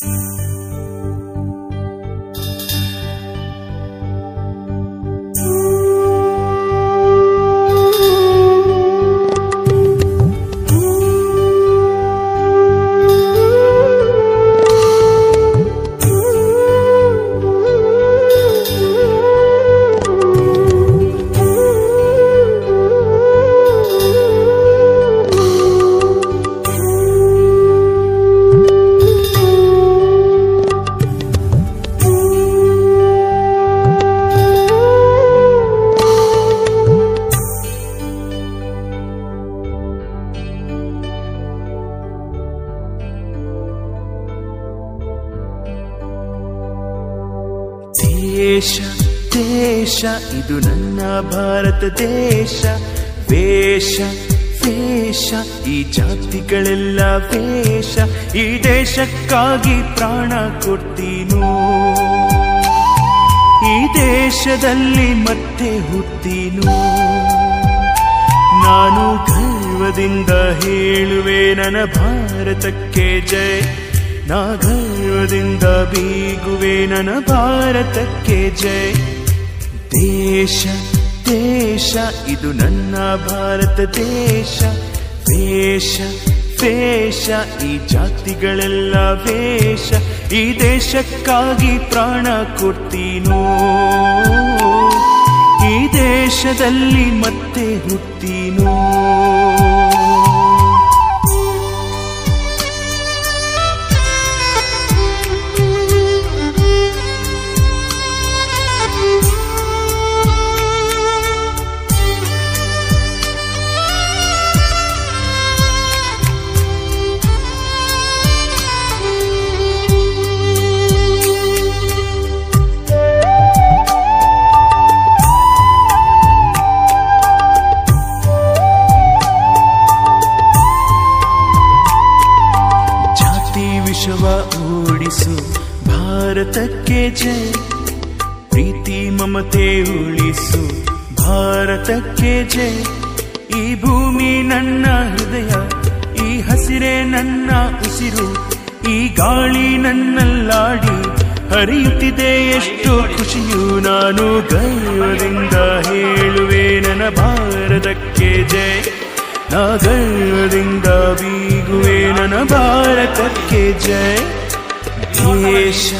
Música ದೇಶ ದೇಶ, ಇದು ನನ್ನ ಭಾರತ ದೇಶ. ವೇಷ ವೇಷ, ಈ ಜಾತಿಗಳೆಲ್ಲ ವೇಷ. ಈ ದೇಶಕ್ಕಾಗಿ ಪ್ರಾಣ ಕೊಡ್ತೀನೋ? ಈ ದೇಶದಲ್ಲಿ ಮತ್ತೆ ಹುಟ್ಟೀನು? ನಾನು ಗರ್ವದಿಂದ ಹೇಳುವೆ, ನನ್ನ ಭಾರತಕ್ಕೆ ಜೈ ನಾ ಗರ್ವದಿಂದ ಬೀಗುವೆ ನನ್ನ ಭಾರತಕ್ಕೆ ಜೈ ದೇಶ ದೇಶ, ಇದು ನನ್ನ ಭಾರತ ದೇಶ. ವೇಷ ವೇಷ, ಈ ಜಾತಿಗಳೆಲ್ಲ ವೇಷ. ಈ ದೇಶಕ್ಕಾಗಿ ಪ್ರಾಣ ಕೊಡ್ತೀನೋ? ಈ ದೇಶದಲ್ಲಿ ಮತ್ತೆ ಹುಟ್ಟೀನೋ? ಜಾತಿ ವಿಷವ ಓಡಿಸು ಭಾರತಕ್ಕೆ ಜಯ ಪ್ರೀತಿ, ಮಮತೆ ಉಳಿಸು ಭಾರತಕ್ಕೆ ಜಯ ಈ ಭೂಮಿ ನನ್ನ ಹೃದಯ, ಈ ಹಸಿರೇ ನನ್ನ ಉಸಿರು, ಈ ಗಾಳಿ ನನ್ನಲ್ಲಾಡಿ ಹರಿಯುತ್ತಿದೆ ಎಷ್ಟು ಖುಷಿಯು ನಾನು ಗರ್ವದಿಂದ ಹೇಳುವೆ, ನನ್ನ ಭಾರತಕ್ಕೆ ಜಯ ನಾ ಗರ್ವದಿಂದ ನನ್ನ ಭಾರತಕ್ಕೆ ಜಯ. ದೇಶ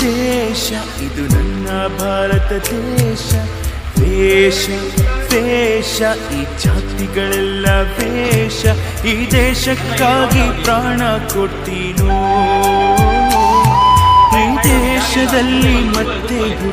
ದೇಶ, ಇದು ನನ್ನ ಭಾರತ ದೇಶ. ದೇಶ ದೇಶ, ಈ ಜಾತಿಗಳೆಲ್ಲ ವೇಷ ಈ ದೇಶಕ್ಕಾಗಿ ಪ್ರಾಣ ಕೊಡ್ತೀನೋ. ಈ ದೇಶದಲ್ಲಿ ಮತ್ತೆ